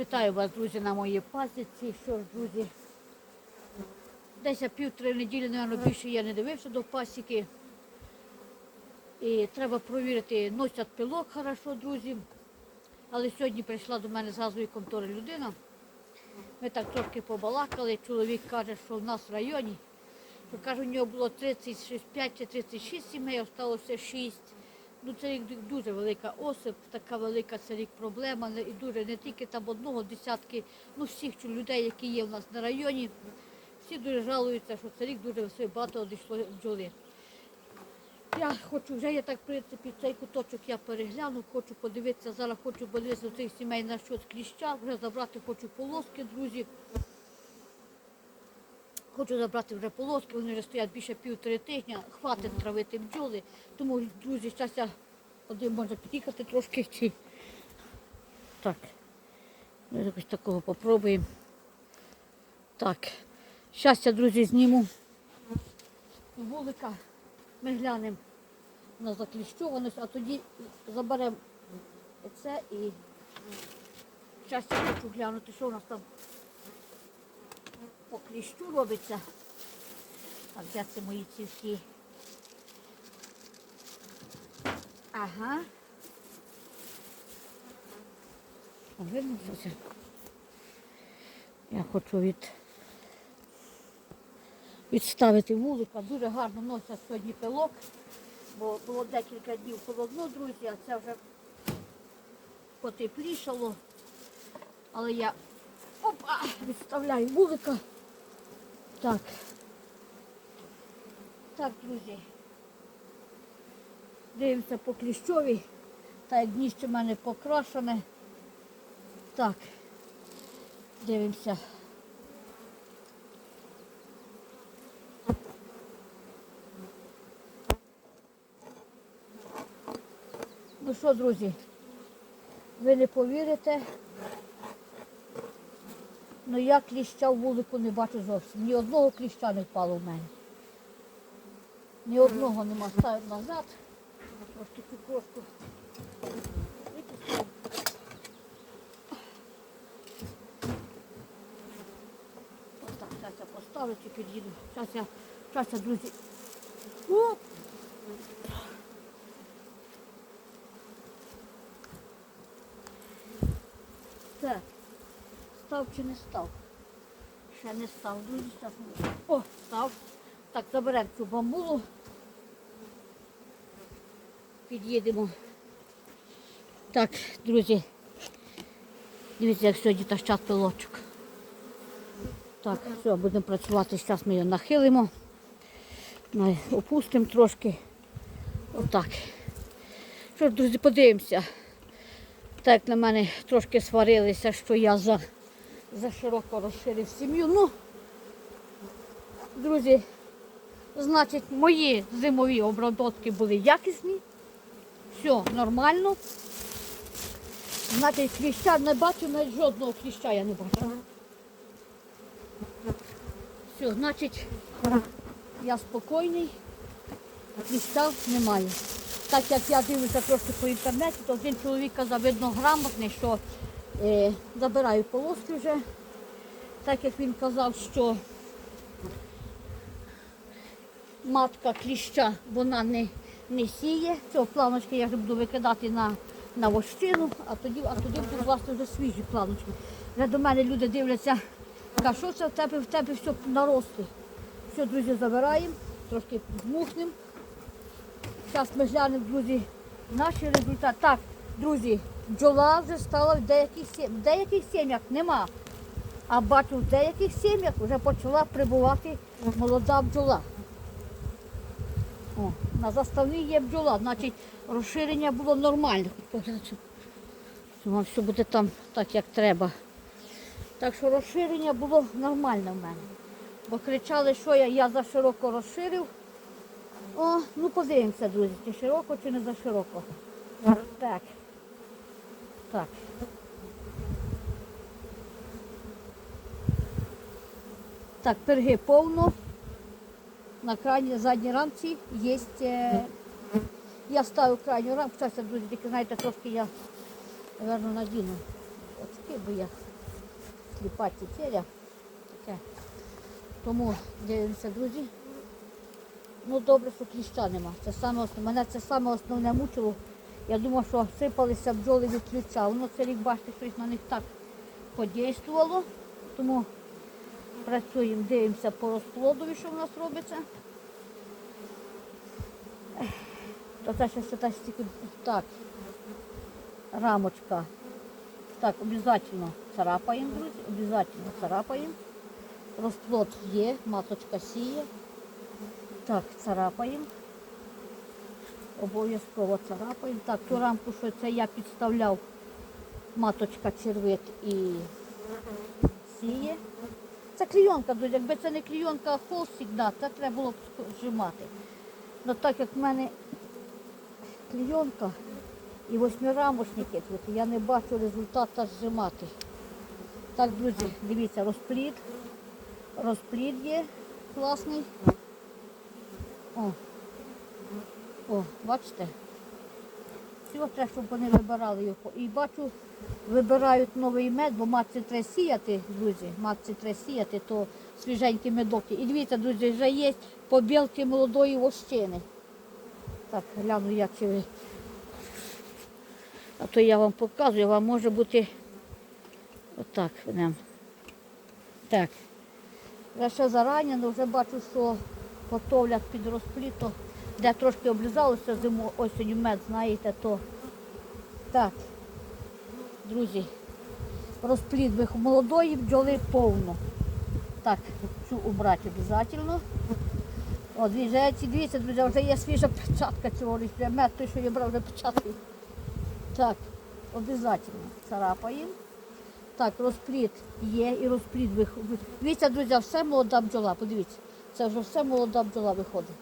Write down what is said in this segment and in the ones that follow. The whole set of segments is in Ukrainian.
Вітаю вас, друзі, на моїй пасіці. Що ж, друзі, десь півтори неділі, мабуть, більше я не дивився до пасіки. І треба провірити, носять пилок хорошо, друзі. Але сьогодні прийшла до мене з газової контори людина. Ми так трошки побалакали. Чоловік каже, що в нас в районі, що каже, у нього було 35 чи 36 сімей, залишилося 6. Ну, це рік дуже велика осип, така велика це рік проблема. І дуже не тільки там одного, десятки, ну всіх людей, які є в нас на районі, всі дуже жалуються, що це рік дуже багато одійшло бджоли. Я хочу, вже я так, в принципі, цей куточок я перегляну, хочу подивитися, зараз хочу подивитися цих сімей на щось кліща, вже забрати хочу полоски, друзі. Хочу забрати вже полоски, вони вже стоять більше півтори тижня, хватить травити бджоли. Тому, друзі, зараз я один може під'їхати трошки чи. Так. Ми якось такого попробуємо. Так. Зараз я, друзі, зніму вулика. Ми глянемо на закліщованість, а тоді заберемо це і зараз я хочу глянути, що у нас там по кліщу робиться. Так, де це мої ці. Ага. Видно щось? Я хочу від... відставити вулика. Дуже гарно носять сьогодні пилок, бо було декілька днів холодно, друзі, а це вже потеплішало. Але я опа, відставляю вулика. Так. Так, друзі. Дивимося по кліщові. Так, дніще в мене покрашене. Так. Дивимося. Ну що, друзі, ви не повірите, Ну я кліща в вулику не бачу зовсім. Ні одного кліща не впало в мене. Ні одного нема. Ставимо назад. Трошки цю крошку. витискаю. Отак, зараз я поставлю чи під'їду. Зараз я, зараз я, друзі. Оп! Так. Став чи не став? Ще не став. Щас ми- О, став. Так, заберемо цю бамбулу. Під'їдемо. Так, друзі. Дивіться, як сьогодні та час пилочок. Так, все, будемо працювати. Зараз ми його нахилимо. Опустимо трошки. Отак. Що ж, друзі, подивимося. Так на мене трошки сварилися, що я за, за широко розширив сім'ю. Ну, друзі, значить, мої зимові обробки були якісні. Все нормально. Значить, кліща не бачу, навіть жодного кліща я не бачу. Все, значить, я спокійний, кліща немає. Так як я дивлюся трошки по інтернеті, то один чоловік казав, видно грамотний, що забираю полоски вже. Так як він казав, що матка кліща вона не, не сіє. Цього планочки я вже буду викидати на, на вощину, а тоді, а тоді будуть власне вже свіжі планочки. Вже до мене люди дивляться, кажуть, що це в тебе, в тебе все наросло. Все, друзі, забираємо, трошки змухнемо. Зараз ми глянемо, друзі, наші результати. Так, друзі, бджола вже стала в деяких сім'ях. В деяких сім'ях нема. А бачу, в деяких сім'ях вже почала прибувати молода бджола. О, на заставній є бджола, значить розширення було нормальне. Вам все буде там так, як треба. Так що розширення було нормальне в мене. Бо кричали, що я, я за широко розширив. О, ну подивимося, друзі, чи широко, чи не за широко. Так. Так. Так, перги повно. На крайній задній рамці є. Е... Я ставлю крайню рамку. Зараз, друзі, тільки знаєте, трошки я, напевно, надіну. Очки, бо я сліпа. Таке. Тому дивимося, друзі. Ну добре, що кліща нема. Це саме основне. Мене це саме основне мучило. Я думав, що сипалися бджоли від ключа. Воно це рік, бачите, щось на них так подействувало. Тому працюємо, дивимося по розплодові, що в нас робиться. То це ще так стільки. Так. Рамочка. Так, обов'язково царапаємо, друзі, обов'язково царапаємо. Розплод є, маточка сіє. Так, царапаємо. Обов'язково царапаємо. Так, ту рамку, що це я підставляв, маточка червит і сіє. Це клійонка, друзі. Якби це не клійонка, а холстик, да, це треба було б зжимати. Ну так як в мене клійонка і восьмирамочники тут, я не бачу результату зжимати. Так, друзі, дивіться, розплід. Розплід є класний. О, о, бачите? Всього треба, щоб вони вибирали його. І бачу, вибирають новий мед, бо матці треба сіяти, друзі. Матці треба сіяти, то свіженькі медоки. І дивіться, друзі, вже є побілки молодої вощини. Так, гляну я чи ви. А то я вам показую, вам може бути отак. прям. Так. Я ще зарані, але вже бачу, що готовлять під розпліто, де трошки облізалося зиму, осінню мед, знаєте, то так, друзі, розпліт вих- молодої бджоли повно. Так, цю убрати обов'язково. О, дивіться, ці дивіться, друзі, вже є свіжа печатка цього листя. Мед той, що я брав, вже печаткою. Так, обов'язково царапаємо. Так, розпліт є і розпліт виходить. Дивіться, друзі, все молода бджола, подивіться. Це вже все молода бджола виходить.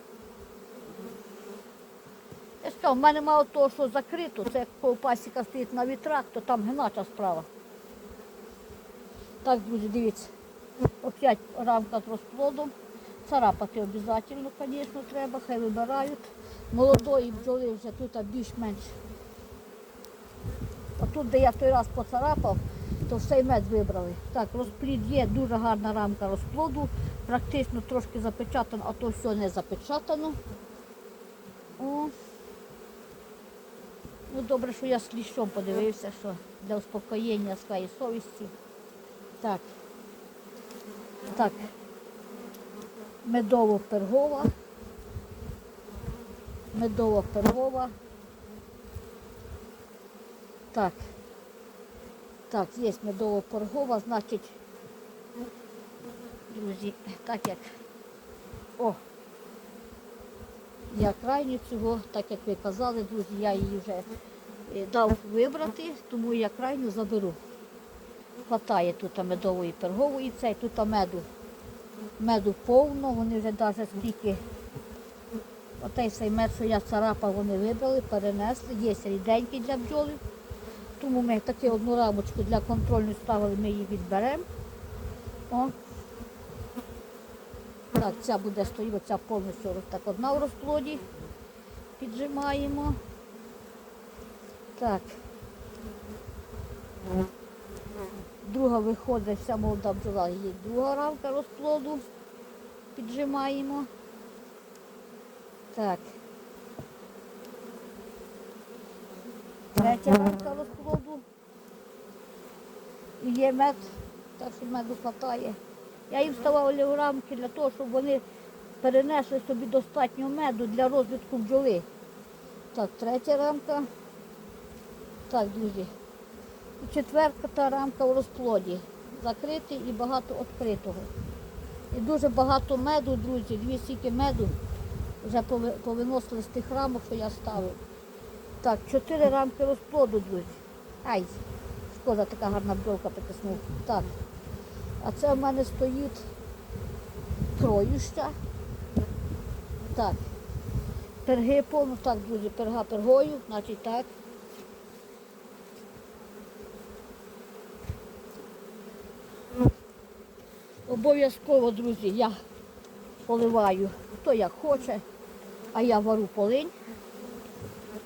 В мене мало того, що закрито, це як ковпасіка стоїть на вітрах, то там гинача справа. Так, друзі, дивіться. Опять рамка з розплодом. Царапати обов'язково, звісно, треба, хай вибирають. Молодої бджоли вже тут більш-менш. Отут, де я той раз поцарапав, то все мед вибрали. Так, розплід є, дуже гарна рамка розплоду. Практично трошки запечатано, а то все не запечатано. О. Ну, добре, що я з кліщом подивився, що для успокоєння своєї совісті. Так. Так. Медово-пергова. Медово-пергова. Так. Так, є медово-пергова, значить, друзі, так як, о, я крайню цього, так як ви казали, друзі, я її вже е, дав вибрати, тому я крайню заберу. Хватає тут медової пергової, цей тут меду. Меду повно, вони вже навіть скільки. Отей цей мед, що я царапав, вони вибрали, перенесли. Є ріденький для бджоли. Тому ми таку одну рамочку для контрольної ставили, ми її відберемо. Так, ця буде стоїти, ця повністю так одна в розплоді. Піджимаємо. Так. Друга виходить, вся молода бджола, є друга рамка розплоду. Піджимаємо. Так. Третя рамка розплоду. І є мед, так що меду хватає. Я їм вставала у рамки для того, щоб вони перенесли собі достатньо меду для розвитку бджоли. Так, третя рамка. Так, друзі. І четверта та рамка у розплоді. Закритий і багато відкритого. І дуже багато меду, друзі, дві стільки меду вже пови- повиносили з тих рамок, що я ставив. Так, чотири рамки розплоду, друзі. Ай, шкода, така гарна бджолка притиснула. Так. А це в мене стоїть троюща. Так. Перги повно, так, друзі, перга пергою, значить так. Обов'язково, друзі, я поливаю, хто як хоче, а я вару полинь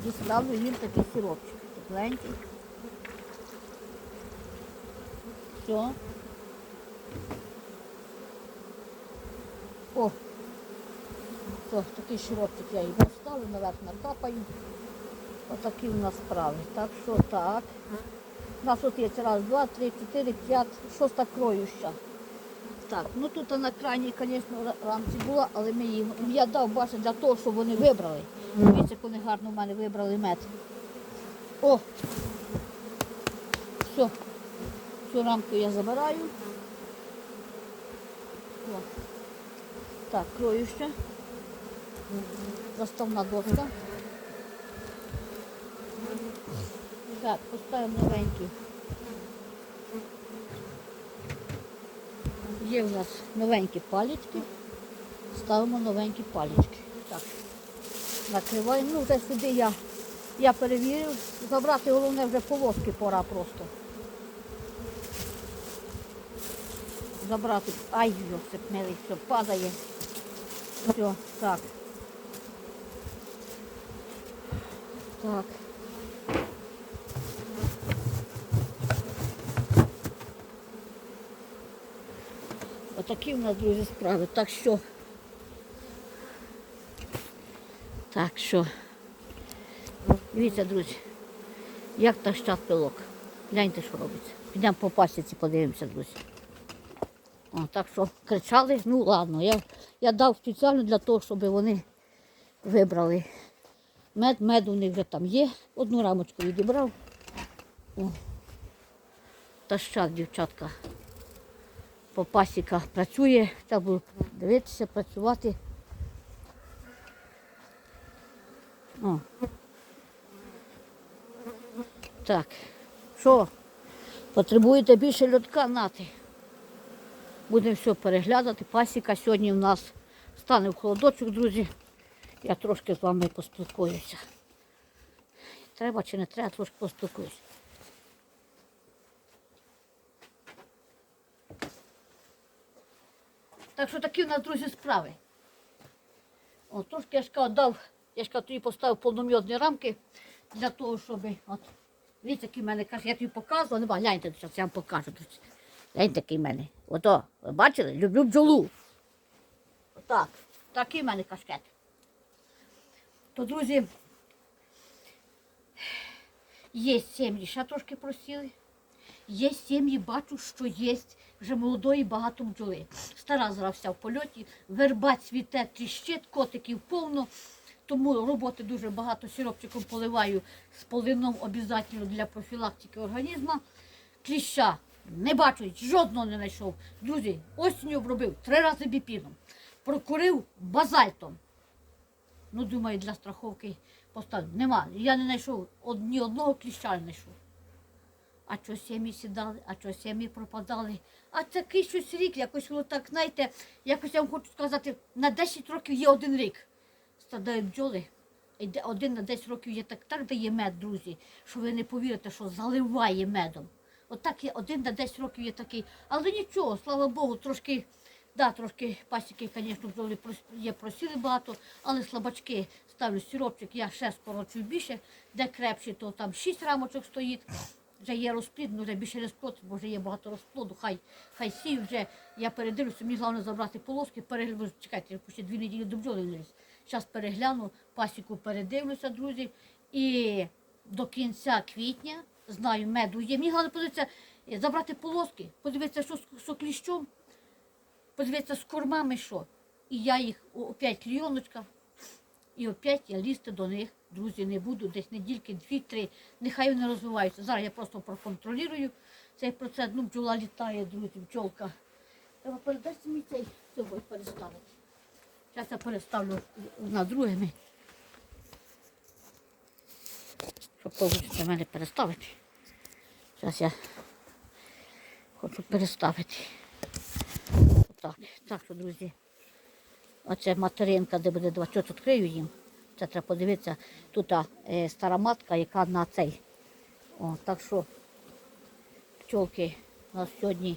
і ставлю їм такий сиропчик. Тепленький. Все. О, то, такий широкий я його ставлю, наверх накапаю. Отакі у нас справи. Так що так. У нас тут є раз, два, три, чотири, п'ять, шоста кроюща. Так, ну тут на крайній, звісно, рамці була, але ми їм, я дав бачите, для того, щоб вони вибрали. Дивіться, як вони гарно в мене вибрали мед. О! Все. Цю рамку я забираю. О. Так, кроюща. Заставна доска. Так, поставимо новенький. Є в нас новенькі палічки. Ставимо новенькі палічки. Так. Накриваємо. Ну, вже сюди я, я перевірив. Забрати головне вже полоски пора просто. Забрати. Ай, Йосип милий, все, падає. Все, так. Так. Отакі в нас, друзі, справи. Так що. Так що. Дивіться, друзі, як тащать пилок. Гляньте, що робиться. Підемо по пасіці, подивимося, друзі. Так що кричали, ну ладно, я, я дав спеціально для того, щоб вони вибрали мед. Мед у них вже там є. Одну рамочку відібрав. О. Тащать дівчатка по пасіках працює, треба було дивитися, працювати. О. Так, що? Потребуєте більше льотка нати. Будемо все переглядати. Пасіка сьогодні в нас стане в холодочок, друзі. Я трошки з вами поспілкуюся. Треба чи не треба, трошки поспілкуюся. Так що такі в нас, друзі, справи. О, трошки я ж дав, я ж тобі поставив повном'язні рамки для того, щоб. От, дивіться, який в мене каже, я тобі показувала, не ба, гляньте, зараз я вам покажу. Друзі. Гляньте, який в мене. Ото, ви бачили? Люблю бджолу. Отак. Такий в мене кашкет. То, друзі, є сім'ї, ще трошки просіли. Є сім'ї, бачу, що є вже молодої багато бджоли. Стара зараз вся в польоті, верба цвіте, тріщить, котиків повно. Тому роботи дуже багато сиропчиком поливаю з полином обов'язково для профілактики організму. Кліща не бачу, жодного не знайшов. Друзі, осінню обробив три рази біпіном, прокурив базальтом. Ну, думаю, для страховки поставив. Нема. Я не знайшов ні одного кліща не знайшов. А що сім'ї сідали, а що сім'ї пропадали. А такий щось рік, якось воно так, знаєте, якось я вам хочу сказати, на 10 років є один рік. Страдають бджоли. Один на 10 років є так, так дає мед, друзі, що ви не повірите, що заливає медом. Отак є один на 10 років є такий. Але нічого, слава Богу, трошки, да, трошки пасіки, звісно, є просіли багато, але слабачки ставлю сиропчик, я ще скорочую більше, де крепші, то там 6 рамочок стоїть. Вже є розплід, ну вже більше розплод, бо вже є багато розплоду. Хай хай сій вже. Я передивлюся, мені головне забрати полоски, перегляну. Чекайте, ще дві неділі до бджоли не. Зараз перегляну, пасіку передивлюся, друзі. І до кінця квітня, знаю, меду є. Мені головне подивитися, е, забрати полоски, подивитися, що з що кліщом, подивитися з кормами, що. І я їх опять клійоночка. І опять я лізти до них, друзі, не буду, десь недільки, дві-три. Нехай вони розвиваються. Зараз я просто проконтролюю цей процес. Ну, бджола літає, друзі, бджолка. Треба передати мені цей цього переставити. Зараз я переставлю на друге. Щоб вийде мене переставити. Зараз я хочу переставити. Так, так що, друзі. Оце материнка, де буде два. Що тут крию їм? Це треба подивитися. Тут е, стара матка, яка на цей. О, так що пчолки у нас сьогодні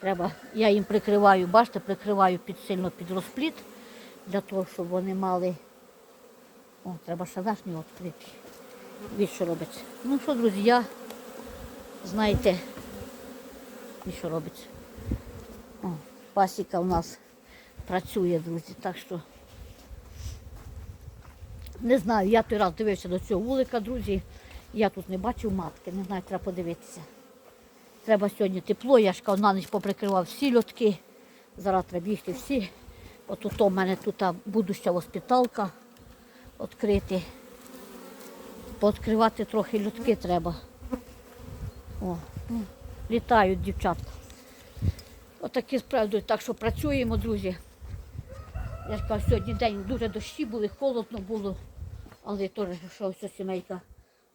треба. Я їм прикриваю, бачите, прикриваю під сильно під розпліт, для того, щоб вони мали. О, треба ще верхню відкрити. Від що робиться. Ну що, друзі, я знаєте, і що робиться. О, пасіка у нас працює, друзі. Так що не знаю, я той раз дивився до цього вулика, друзі. Я тут не бачив матки, не знаю, треба подивитися. Треба сьогодні тепло, я ж на ніч поприкривав всі льотки. Зараз треба бігти всі. От тут у мене тут будуща госпіталка відкрити. Пооткривати трохи льотки треба. О, ну, літають дівчатка. Отакі справи. йдуть. Так що працюємо, друзі. Я ж кажу, сьогодні день дуже дощі були, холодно було, але теж що все сімейка.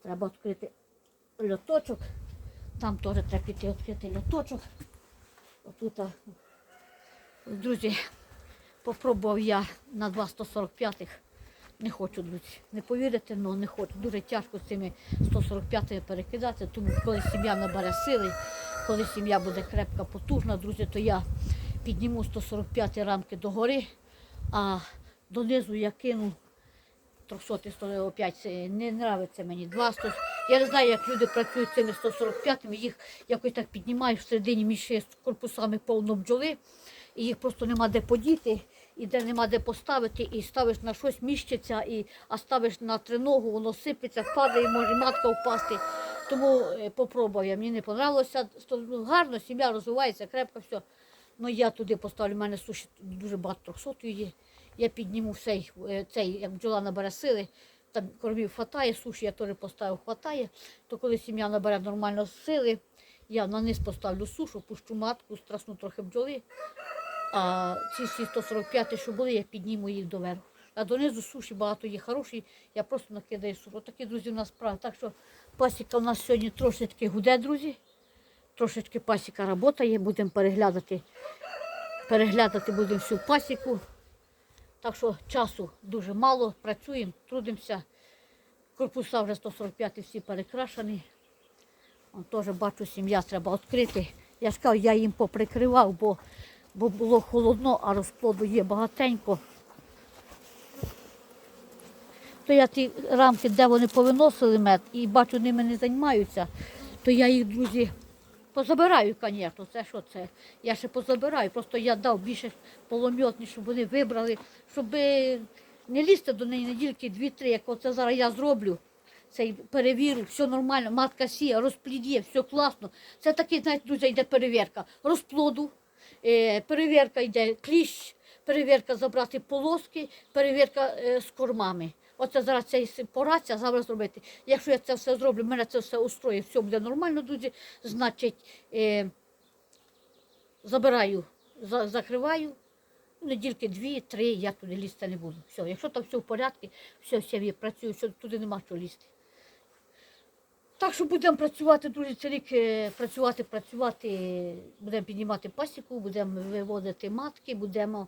Треба відкрити льоточок. Там теж треба піти відкрити льоточок. Отут, друзі, попробував я на 245-х. Не хочу, друзі. Не повірите, але не хочу. Дуже тяжко з цими 145-ми перекидатися, тому коли сім'я набере сили, коли сім'я буде крепка, потужна, друзі, то я підніму 145 рамки догори, а донизу я кину 300 105 не нравиться мені. 200. Я не знаю, як люди працюють цими 145-ми, їх якось так піднімають всередині між корпусами повно бджоли, і їх просто нема де подіти, і де нема де поставити, і ставиш на щось міщиться, і, а ставиш на триногу, воно сипеться, падає, може матка впасти. Тому е, попробував я, мені не понравилося. Ну, Гарно, сім'я розвивається, крепко все. Ну я туди поставлю, в мене суші дуже багато трьохсотої є. Я підніму цей, е, цей, як бджола набере сили, там кормів хватає, суші я теж поставив, хватає. То коли сім'я набере нормально сили, я на низ поставлю сушу, пущу матку, страсну трохи бджоли. А ці всі 145, що були, я підніму їх доверху. А донизу суші багато є хороші, я просто накидаю сушу. Такі, друзі, у нас справа. Так що пасіка у нас сьогодні трошечки гуде, друзі. Трошечки пасіка роботає, будемо переглядати, переглядати будемо всю пасіку. Так що часу дуже мало, працюємо, трудимося. Корпуса вже 145 всі перекрашені. Теж бачу, сім'я треба відкрити. Я кажу, я їм поприкривав, бо, бо було холодно, а розплоду є багатенько. То я ті рамки, де вони повиносили мед, і бачу, ними не займаються, то я їх, друзі, позабираю, звісно. Це що це? Я ще позабираю. Просто я дав більше полом'ятні, щоб вони вибрали, щоб не лізти до неї недільки, дві-три, як оце зараз я зроблю. Цей перевірю, все нормально, матка сіє, розплід є, все класно. Це такий, знаєте, друзі, йде перевірка розплоду, перевірка йде кліщ, перевірка забрати полоски, перевірка е, з кормами. Оце зараз с- пора ця зараз зробити. Якщо я це все зроблю, мене це все устроїть, все буде нормально, друзі, значить е, забираю, за, закриваю. Недільки дві-три, я туди лізти не буду. Все, якщо там все в порядку, все, все я працюю, все, туди нема що лізти. Так що будемо працювати, друзі, цей рік е, працювати, працювати, будемо піднімати пасіку, будемо виводити матки, будемо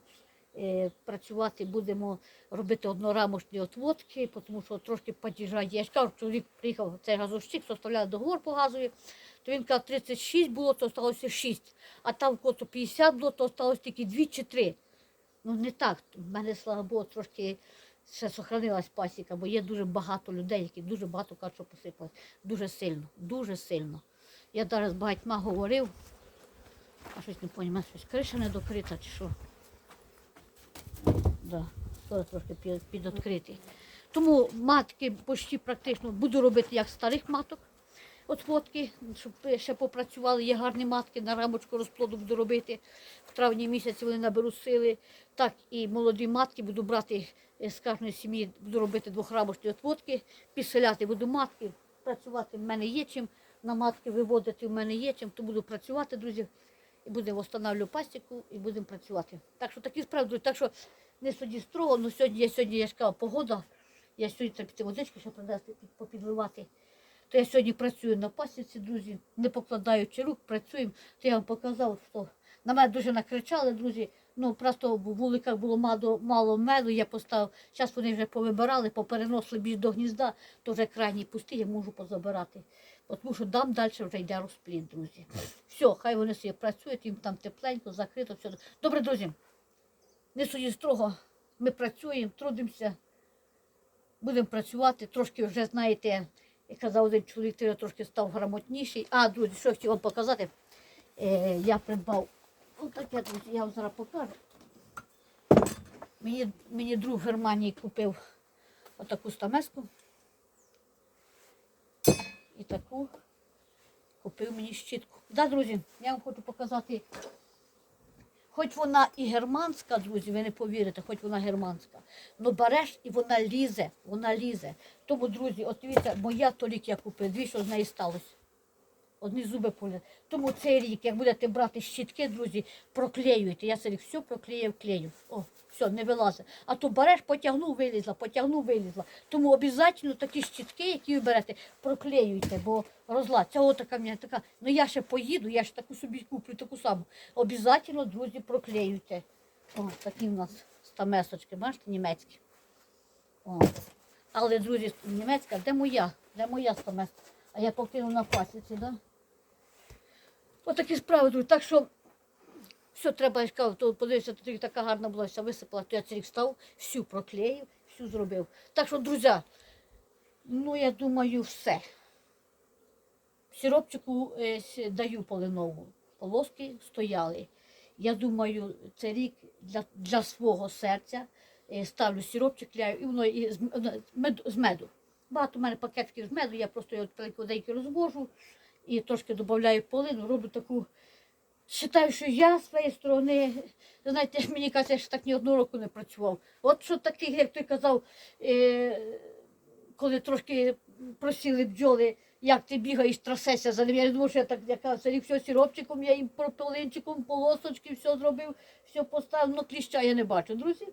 е, працювати, будемо робити однорамочні отводки, тому що трошки під'їжджає. Я ж кажу, чоловік приїхав, цей газовщик, составляє договор по газові, то він каже, 36 було, то сталося 6, а там кото 50 було, то сталося тільки 2 чи 3. Ну не так. В мене, слава Богу, трошки ще сохранилась пасіка, бо є дуже багато людей, які дуже багато кажуть, що посипалось. Дуже сильно, дуже сильно. Я зараз багатьма говорив, а щось не розумію, щось криша не докрита чи що. Да, трошки під, підвідкритий. Тому матки почти практично буду робити як старих маток. От фотки, щоб ще попрацювали, є гарні матки, на рамочку розплоду буду робити. В травні місяці вони наберуть сили. Так і молоді матки буду брати е, з кожної сім'ї, буду робити двохрамочні отводки, підселяти буду матки, працювати в мене є чим, на матки виводити в мене є чим, то бубуду працювати, друзі. І будемо встановлювати пасіку і будемо працювати. Так що такі справи, друзі. Так що не суді строго, але сьогодні я сьогодні я ж погода. Я сьогодні треба піти водичку ще принести, попідливати. То я сьогодні працюю на пасіці, друзі, не покладаючи рук, працюємо. То я вам показав, що на мене дуже накричали, друзі. Ну просто в вуликах було мало, мало меду, я поставив. Зараз вони вже повибирали, попереносили більш до гнізда, то вже крайній пустий, я можу позабирати. От Тому що дам далі вже йде розплід, друзі. Все, хай вони собі працюють, їм там тепленько, закрито, все. Добре, друзі, не судіть строго. Ми працюємо, трудимося, будемо працювати. Трошки вже, знаєте, як казав один чоловік, трошки став грамотніший. А, друзі, що я хотів вам показати, е, я придбав отаке, друзі, я вам зараз покажу. Мені, мені друг в Германії купив отаку стамеску. І таку купив мені щітку. Да, друзі, я вам хочу показати. Хоч вона і германська, друзі, ви не повірите, хоч вона германська. Ну береш і вона лізе, вона лізе. Тому, друзі, от дивіться, моя торік я купив, дві, що з неї сталося. Одні зуби поля. Тому цей рік, як будете брати щітки, друзі, проклеюйте. Я цей все проклеїв, клею. О, все, не вилазить. А то береш, потягнув, вилізла, потягнув, вилізла. Тому обов'язково такі щітки, які ви берете, проклеюйте, бо розлад. Це отака в мене така. Ну я ще поїду, я ще таку собі куплю, таку саму. Обов'язково, друзі, проклеюйте. О, такі в нас стамесочки, бачите, німецькі. О. Але, друзі, німецька, де моя? Де моя стамеска? А я покинув на пасіці, да? Отакі справи, друзі. Так що все треба, я ж то подивися, то така гарна була, вся висипала, то я цей став, всю проклеїв, всю зробив. Так що, друзі, ну я думаю, все. Сиропчику е, даю полинову. Полоски стояли. Я думаю, це рік для, для свого серця е, ставлю сиропчик, ляю, і воно і з, з меду. Багато в мене пакетиків з меду, я просто його деякі розвожу і трошки додаю полину, роблю таку. Вважаю, що я з своєї сторони, знаєте, мені я ще так ні одного року не працював. От що таких, як той казав, е, коли трошки просіли бджоли, як ти бігаєш, трасешся за ним. Я думаю, що я так яка це рік все сиропчиком, я їм прополинчиком, полосочки, все зробив, все поставив, ну кліща я не бачу, друзі.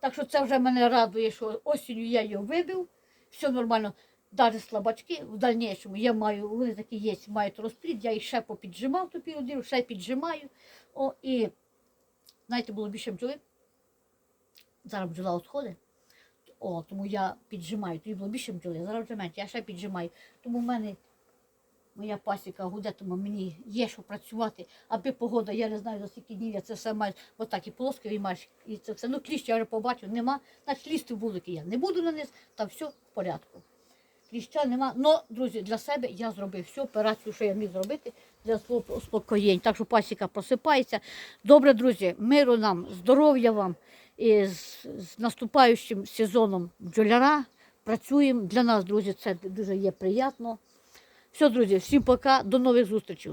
Так що це вже мене радує, що осінню я його вибив, все нормально. Навіть слабачки в дальнішому я маю, вони такі є, мають розплід, я їх ще попіджимав ту піродіру, ще піджимаю. О, і знаєте, було більше бджоли. Зараз бджола відходить. О, тому я піджимаю. Тоді було більше бджоли, зараз вже менше, я ще піджимаю. Тому в мене моя пасіка гуде, тому мені є що працювати, аби погода, я не знаю за скільки днів я це все маю. Отак і полоски маєш, і це все. Ну, кліщ я вже побачив, нема. Значить, лізти в вулики я не буду на низ, там все в порядку. Кліща нема. Ну, друзі, для себе я зробив всю операцію, що я міг зробити для свого успокоєння. Так що пасіка просипається. Добре, друзі, миру нам, здоров'я вам і з, з наступаючим сезоном бджоляра. Працюємо. Для нас, друзі, це дуже є приємно. Все, друзі, всім пока, до нових зустрічей.